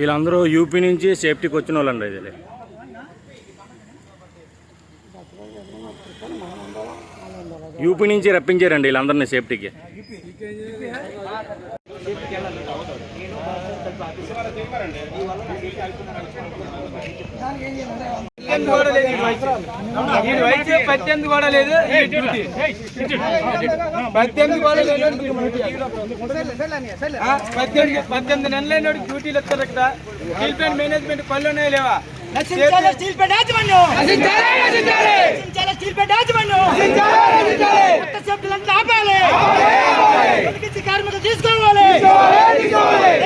వీళ్ళందరూ యూపీ నుంచి సేఫ్టీకి వచ్చిన వాళ్ళండి ఇది యూపీ నుంచి రప్పించారండి వీళ్ళందరినీ సేఫ్టీకి. వీడి వయసు పద్దెనిమిది కూడా లేదు డ్యూటీ పద్దెనిమిది కూడా లేదు పద్దెనిమిది పద్దెనిమిది నెలలైన డ్యూటీలు ఇస్తారు ఇక్కడ. స్టీల్ ప్లాంట్ మేనేజ్మెంట్ పనులు ఉన్నాయి లేవా? స్టీల్ ప్లాంట్ యాజమాన్యం. నశించాలి స్టీల్ ప్లాంట్ యాజమాన్యం.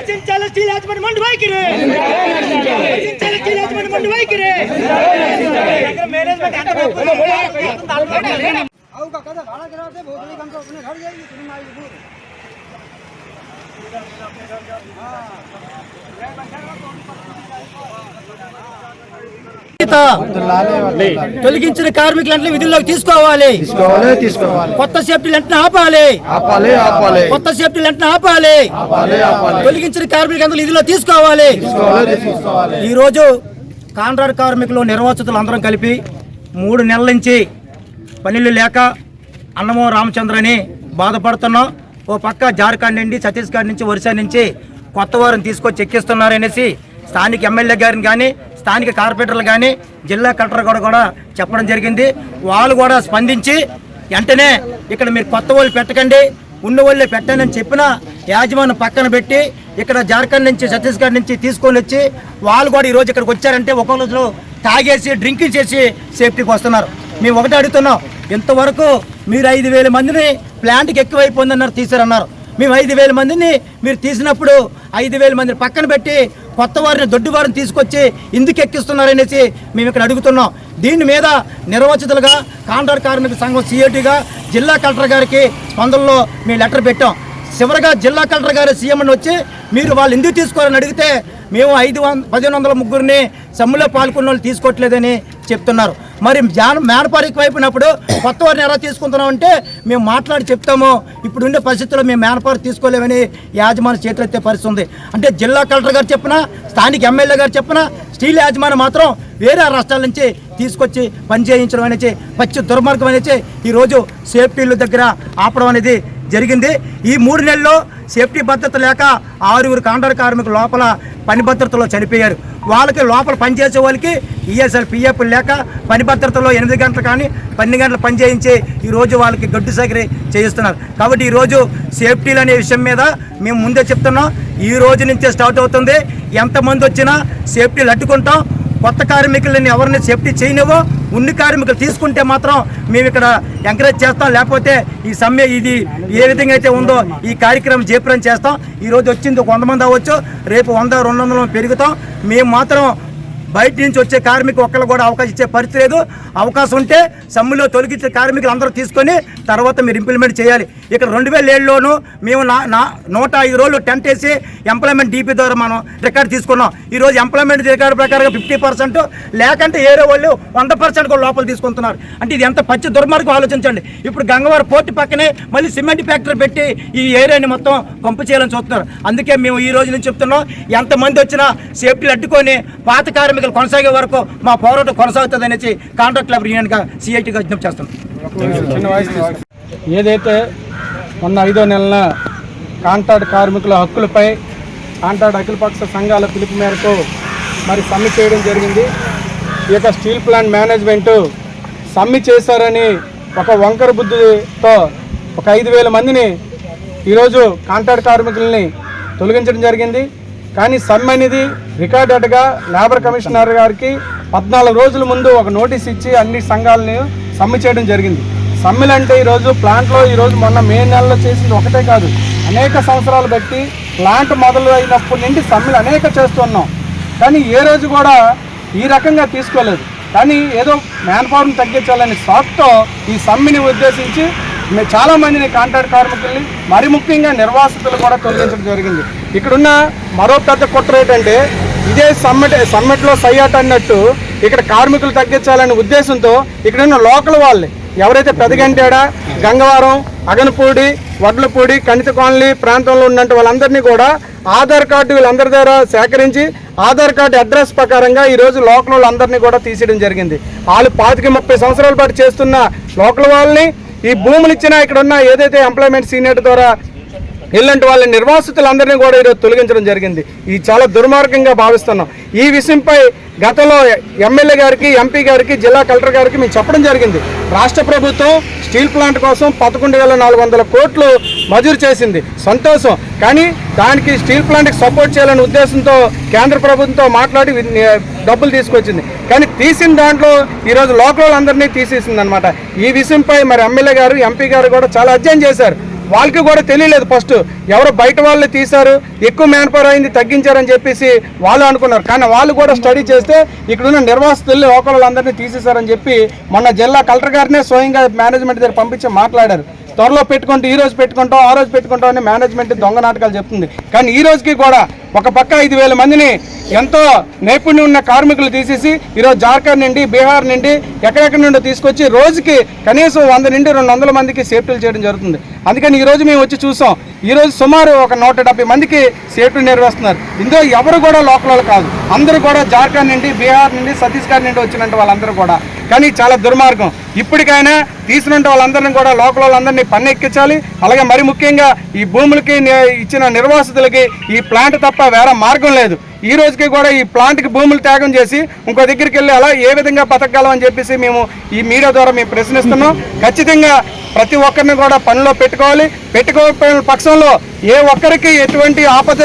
सचिन चल स्टील हाजमन मंडवाई करे सचिन चल स्टील हाजमन मंडवाई करे मैनेजमेंट आता है बोलो बोलो आऊ का कदा भाड़ा गिराते भोसड़ी कम तो अपने घर जाएगी तुम आई दूर हाँ मैं बंदर को कौन पर మేనేజ్మెంట్ తొలగించిన కార్మికులంటే విధుల్లోకి తీసుకోవాలి. కొత్త సేఫ్టీలంటే ఆపాలి. ఆపాలి కొత్త సేఫ్టీలంటే ఆపాలి. ఆపాలి తొలగించిన కార్మికులందరూ విధుల్లో తీసుకోవాలి. తీసుకోవాలి ఈరోజు కాంట్రాక్ట్ కార్మికులు నిర్వాసితులు అందరం కలిపి మూడు నెలల నుంచి పనులు లేక అన్నమో రామచంద్రని బాధపడుతున్నాం. ఓ పక్క జార్ఖండ్ నుండి ఛత్తీస్గఢ్ నుంచి ఒరిస్సా నుంచి కొత్త వారిని తీసుకొచ్చి ఎక్కిస్తున్నారనేసి స్థానిక ఎమ్మెల్యే గారిని కానీ స్థానిక కార్పొరేటర్లు కానీ జిల్లా కలెక్టర్ కూడా కూడా చెప్పడం జరిగింది. వాళ్ళు కూడా స్పందించి వెంటనే ఇక్కడ మీరు కొత్త వాళ్ళు పెట్టకండి ఉన్న వాళ్ళే పెట్టానని చెప్పిన యాజమాన్యం పక్కన పెట్టి ఇక్కడ జార్ఖండ్ నుంచి ఛత్తీస్గఢ్ నుంచి తీసుకొని వచ్చి వాళ్ళు కూడా ఈరోజు ఇక్కడికి వచ్చారంటే ఒక్కొక్క రోజులో తాగేసి డ్రింకింగ్ చేసి సేఫ్టీకి వస్తున్నారు. మేము ఒకటే అడుగుతున్నాం ఇంతవరకు మీరు ఐదు వేల మందిని ప్లాంట్కి ఎక్కువైపోయిందన్నారు తీసారన్నారు. మేము ఐదు వేల మందిని మీరు తీసినప్పుడు ఐదు వేల మందిని పక్కన పెట్టి కొత్త వారిని దొడ్డు వారిని తీసుకొచ్చి ఎందుకు ఎక్కిస్తున్నారనేసి మేము ఇక్కడ అడుగుతున్నాం. దీని మీద నిర్వచితులుగా కాంట్రాక్ట్ కార్మిక సంఘం సిఐటిగా జిల్లా కలెక్టర్ గారికి స్పందనలో మేము లెటర్ పెట్టాం. చివరగా జిల్లా కలెక్టర్ గారు సీఎంని వచ్చి మీరు వాళ్ళు ఎందుకు తీసుకోవాలని అడిగితే మేము ఐదు వంద పదిహేను వందల ముగ్గురిని సమ్ములో పాల్గొన్న వాళ్ళు తీసుకోవట్లేదని చెప్తున్నారు. మరి జాన్ మేనపారు వైపునప్పుడు కొత్త వారిని ఎలా తీసుకుంటున్నాం అంటే మేము మాట్లాడి చెప్తాము. ఇప్పుడు ఉండే పరిస్థితుల్లో మేము మేనపారు తీసుకోలేమని యాజమాన్య చేతులెత్తే పరిస్థితి ఉంది. అంటే జిల్లా కలెక్టర్ గారు చెప్పిన స్థానిక ఎమ్మెల్యే గారు చెప్పిన స్టీల్ యాజమాన్యం మాత్రం వేరే రాష్ట్రాల నుంచి తీసుకొచ్చి పని చేయించడం అనేది పచ్చి దుర్మార్గం అనేది ఈరోజు సేఫ్టీల దగ్గర ఆపడం అనేది జరిగింది. ఈ మూడు నెలల్లో సేఫ్టీ భద్రత లేక ఆరుగురు కాంట్రాక్ట్ కార్మికులు లోపల పని భద్రతలో చనిపోయారు. వాళ్ళకి లోపల పనిచేసే వాళ్ళకి ఈఎస్ఎల్ పిఎఫ్ లేక పని భద్రతలో ఎనిమిది గంటలు కానీ పన్నెండు గంటలు పని చేయించి ఈరోజు వాళ్ళకి గడ్డు సగరి చేయిస్తున్నారు. కాబట్టి ఈరోజు సేఫ్టీలు అనే విషయం మీద మేము ముందే చెప్తున్నాం. ఈ రోజు నుంచే స్టార్ట్ అవుతుంది. ఎంతమంది వచ్చినా సేఫ్టీలు అడ్డుకుంటాం కొత్త కార్మికులని ఎవరిని సేఫ్టీ చేయనివో ఉన్ని కార్మికులు తీసుకుంటే మాత్రం మేము ఇక్కడ ఎంకరేజ్ చేస్తాం. లేకపోతే ఈ సమ్మె ఇది ఏ విధంగా అయితే ఉందో ఈ కార్యక్రమం జయప్రదం చేస్తాం. ఈరోజు వచ్చింది ఒక వంద మంది అవ్వచ్చు రేపు వంద రెండు వందలు పెరుగుతాం. మేము మాత్రం బయట నుంచి వచ్చే కార్మికు ఒక్కళ్ళు కూడా అవకాశం ఇచ్చే పరిస్థితి లేదు. అవకాశం ఉంటే సమ్ములో తొలగించే కార్మికులు అందరూ తీసుకొని తర్వాత మీరు ఇంప్లిమెంట్ చేయాలి. ఇక్కడ రెండు వేల ఏడులోను మేము నా నా నూట ఐదు రోజులు టెంట్ వేసి ఎంప్లాయ్మెంట్ డీపీ ద్వారా మనం రికార్డు తీసుకున్నాం. ఈరోజు ఎంప్లాయ్మెంట్ రికార్డు ప్రకారంగా ఫిఫ్టీ పర్సెంట్ లేకంటే ఏరే వాళ్ళు వంద పర్సెంట్ కూడా లోపల తీసుకుంటున్నారు. అంటే ఇది ఎంత పచ్చి దుర్మార్గం ఆలోచించండి. ఇప్పుడు గంగవారం పోర్టు పక్కనే మళ్ళీ సిమెంట్ ఫ్యాక్టరీ పెట్టి ఈ ఏరియాని మొత్తం పంపు చేయాలని చూస్తున్నారు. అందుకే మేము ఈ రోజు నుంచి చెప్తున్నాం ఎంతమంది వచ్చినా సేఫ్టీలు అడ్డుకొని పాత కార్మికులు కొనసాగే వరకు మా పోరాటం కొనసాగుతుంది అనేసి కాంట్రాక్ట్ లేబర్ యూనియన్గా సిఐటిగా విజ్ఞప్తి చేస్తున్నాం. చిన్న ఏదైతే మొన్న ఐదో నెలన కాంట్రాక్ట్ కార్మికుల హక్కులపై కాంట్రాక్ట్ అఖిలపక్ష సంఘాల పిలుపు మేరకు మరి సమ్మె చేయడం జరిగింది. ఈ యొక్క స్టీల్ ప్లాంట్ మేనేజ్మెంట్ సమ్మె చేశారని ఒక వంకర బుద్ధితో ఒక ఐదు వేల మందిని ఈరోజు కాంట్రాక్ట్ కార్మికుల్ని తొలగించడం జరిగింది. కానీ సమ్మె అనేది రికార్డెడ్గా లేబర్ కమిషనర్ గారికి పద్నాలుగు రోజుల ముందు ఒక నోటీస్ ఇచ్చి అన్ని సంఘాలని సమ్మె చేయడం జరిగింది. సమ్మెలు అంటే ఈరోజు ప్లాంట్లో ఈరోజు మొన్న మే నెలలో చేసింది ఒకటే కాదు. అనేక సంవత్సరాలు బట్టి ప్లాంట్ మొదలు అయినప్పటి నుండి సమ్మెలు అనేక చేస్తున్నాం. కానీ ఏ రోజు కూడా ఈ రకంగా తీసుకోలేదు. కానీ ఏదో మ్యాన్ పవర్ని తగ్గించాలని సాక్తో ఈ సమ్మెని ఉద్దేశించి చాలా మందిని కాంట్రాక్ట్ కార్మికుల్ని మరి ముఖ్యంగా నిర్వాసితులు కూడా తొలగించడం జరిగింది. ఇక్కడున్న మరో పెద్ద కుట్ర ఏంటంటే ఇదే సమ్మెట్ సమ్మెట్లో సయ్యాట్ అన్నట్టు ఇక్కడ కార్మికులు తగ్గించాలనే ఉద్దేశంతో ఇక్కడున్న లోకల్ వాళ్ళు ఎవరైతే పెదగంటేడ గంగవరం అగనపూడి వడ్లపూడి కణిత కాలనీ ప్రాంతంలో ఉన్నట్టు వాళ్ళందరినీ కూడా ఆధార్ కార్డు వీళ్ళందరి ద్వారా సేకరించి ఆధార్ కార్డు అడ్రస్ ప్రకారంగా ఈరోజు లోకల్ వాళ్ళందరినీ కూడా తీసేయడం జరిగింది. వాళ్ళు పాతిక ముప్పై సంవత్సరాల పాటు చేస్తున్న లోకల్ వాళ్ళని ఈ భూములు ఇచ్చిన ఇక్కడ ఉన్న ఏదైతే ఎంప్లాయ్మెంట్ సీనియర్ ద్వారా ఇలాంటి వాళ్ళ నిర్వాసితులందరినీ కూడా ఈరోజు తొలగించడం జరిగింది. ఇది చాలా దుర్మార్గంగా భావిస్తున్నాం. ఈ విషయంపై గతంలో ఎమ్మెల్యే గారికి ఎంపీ గారికి జిల్లా కలెక్టర్ గారికి మేము చెప్పడం జరిగింది. రాష్ట్ర ప్రభుత్వం స్టీల్ ప్లాంట్ కోసం పదకొండు వేల నాలుగు వందల కోట్లు మంజూరు చేసింది. సంతోషం. కానీ దానికి స్టీల్ ప్లాంట్కి సపోర్ట్ చేయాలనే ఉద్దేశంతో కేంద్ర ప్రభుత్వంతో మాట్లాడి డబ్బులు తీసుకొచ్చింది. కానీ తీసిన దాంట్లో ఈరోజు లోకల్ వాళ్ళందరినీ తీసేసింది అనమాట ఈ విషయంపై మరి ఎమ్మెల్యే గారు ఎంపీ గారు కూడా చాలా అధ్యయనం చేశారు. వాళ్ళకి కూడా తెలియలేదు ఫస్ట్. ఎవరు బయట వాళ్ళు తీశారు ఎక్కువ మ్యాన్ పవర్ అయింది తగ్గించారని చెప్పేసి వాళ్ళు అనుకున్నారు. కానీ వాళ్ళు కూడా స్టడీ చేస్తే ఇక్కడున్న నిర్వాసితుల్ని ఒకళ్ళందరినీ తీసేశారని చెప్పి మొన్న జిల్లా కలెక్టర్ గారినే స్వయంగా మేనేజ్మెంట్ దగ్గర పంపించి మాట్లాడారు. త్వరలో పెట్టుకుంటూ ఈ రోజు పెట్టుకుంటాం ఆ రోజు పెట్టుకుంటాం అని మేనేజ్మెంట్ దొంగ నాటకాలు చెప్తుంది. కానీ ఈ రోజుకి కూడా ఒక పక్క ఐదు వేల మందిని ఎంతో నైపుణ్యం ఉన్న కార్మికులు తీసేసి ఈరోజు జార్ఖండ్ నుండి బీహార్ నుండి ఎక్కడెక్కడి నుండి తీసుకొచ్చి రోజుకి కనీసం వంద నుండి రెండు వందల మందికి సేఫ్టీలు చేయడం జరుగుతుంది. అందుకని ఈరోజు మేము వచ్చి చూసాం. ఈ రోజు సుమారు ఒక నూట డెబ్బై మందికి సేఫ్టీ నిర్వహిస్తున్నారు. ఇందులో ఎవరు కూడా లోకల్ కాదు. అందరూ కూడా జార్ఖండ్ నుండి బీహార్ నుండి ఛత్తీస్గఢ్ నుండి వచ్చినట్టు వాళ్ళందరూ కూడా. కానీ చాలా దుర్మార్గం. ఇప్పటికైనా తీసినట్టు వాళ్ళందరినీ కూడా లోకల్ వాళ్ళందరినీ పన్ను ఎక్కించాలి అలాగే మరి ముఖ్యంగా ఈ భూములకి ఇచ్చిన నిర్వాసితులకి ఈ ప్లాంట్ తప్ప వేరే మార్గం లేదు. ఈ రోజుకి కూడా ఈ ప్లాంట్కి భూములు త్యాగం చేసి ఇంకో దగ్గరికి వెళ్ళి అలా ఏ విధంగా బతకగలం అని చెప్పేసి మేము ఈ మీడియా ద్వారా మేము ప్రశ్నిస్తున్నాం. ఖచ్చితంగా ప్రతి ఒక్కరిని కూడా పనిలో పెట్టుకోవాలి. పెట్టుకోకపోయిన పక్షంలో ఏ ఒక్కరికి ఎటువంటి ఆపద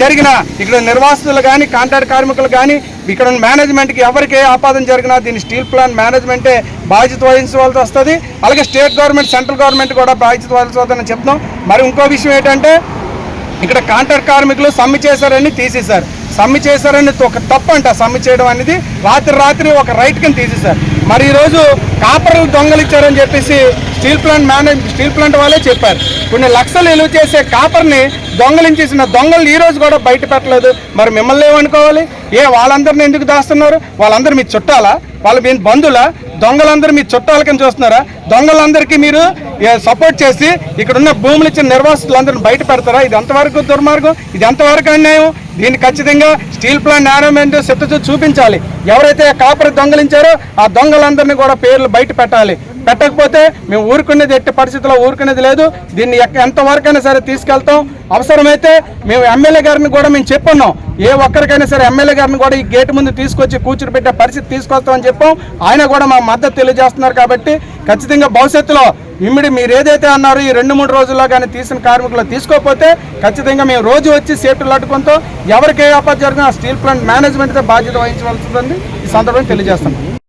జరిగినా ఇక్కడ నిర్వాసితులు కానీ కాంట్రాక్ట్ కార్మికులు కానీ ఇక్కడ ఉన్న మేనేజ్మెంట్కి ఎవరికి ఏ ఆపాదం జరిగినా దీని స్టీల్ ప్లాంట్ మేనేజ్మెంటే బాధ్యత వహించవలసి వస్తుంది. అలాగే స్టేట్ గవర్నమెంట్ సెంట్రల్ గవర్నమెంట్ కూడా బాధ్యత వహించవద్దని వస్తుందని చెప్తున్నాం. మరి ఇంకో విషయం ఏంటంటే ఇక్కడ కాంట్రాక్ట్ కార్మికులు సమ్మె చేశారని తీసేశారు. సమ్మె చేశారని ఒక తప్పు అంట సమ్మె చేయడం అనేది రాత్రి రాత్రి ఒక రైట్ కింద తీసేశారు. మరి ఈరోజు కాపర్లు దొంగలిచ్చారని చెప్పేసి steel plant manage steel plant వాళ్ళే చెప్పారు. కొన్ని లక్షలు విలువ చేసే కాపర్ని దొంగలించేసిన దొంగలు ఈ రోజు కూడా బయట పెట్టలేదు. మరి మిమ్మల్ని ఏమనుకోవాలి? ఏ వాళ్ళందరిని ఎందుకు దాస్తున్నారు? వాళ్ళందరూ మీ చుట్టాలా? వాళ్ళు మీ బంధువులా? దొంగలందరూ మీ చుట్టాల కింద చూస్తున్నారా? దొంగలందరికీ మీరు సపోర్ట్ చేసి ఇక్కడ ఉన్న భూములు ఇచ్చిన నిర్వాసితులందరిని బయట పెడతారా? ఇది ఎంతవరకు దుర్మార్గం? ఇది ఎంతవరకు అన్యాయం? దీన్ని ఖచ్చితంగా స్టీల్ ప్లాంట్ నారాయణ సిద్ధ చూపించాలి. ఎవరైతే కాపర్ దొంగలించారో ఆ దొంగలందరినీ కూడా పేర్లు బయట పెట్టాలి. పెట్టకపోతే మేము ఊరుకునేది ఎట్టి పరిస్థితుల్లో ఊరుకునేది లేదు. దీన్ని ఎక్క- ఎంతవరకైనా సరే తీసుకెళ్తాం. అవసరమైతే మేము ఎమ్మెల్యే గారిని కూడా మేము చెప్పున్నాం. ఏ ఒక్కరికైనా సరే ఎమ్మెల్యే గారిని కూడా ఈ గేటు ముందు తీసుకొచ్చి కూర్చుని పెట్టే పరిస్థితి తీసుకొస్తామని చెప్పాం. ఆయన కూడా మా మద్దతు తెలియజేస్తున్నారు కాబట్టి ఖచ్చితంగా భవిష్యత్తులో ఇమ్మిడి మీరు ఏదైతే అన్నారో ఈ రెండు మూడు రోజుల్లో కానీ తీసిన కార్మికులు తీసుకోకపోతే ఖచ్చితంగా మేము రోజు వచ్చి సేఫ్టీలు అడ్డుకుంటాం ఎవరికి ఏ ఆపద జరిగినా ఆ స్టీల్ ప్లాంట్ మేనేజ్మెంట్తో బాధ్యత వహించవలసిందని ఈ సందర్భంగా తెలియజేస్తున్నాం.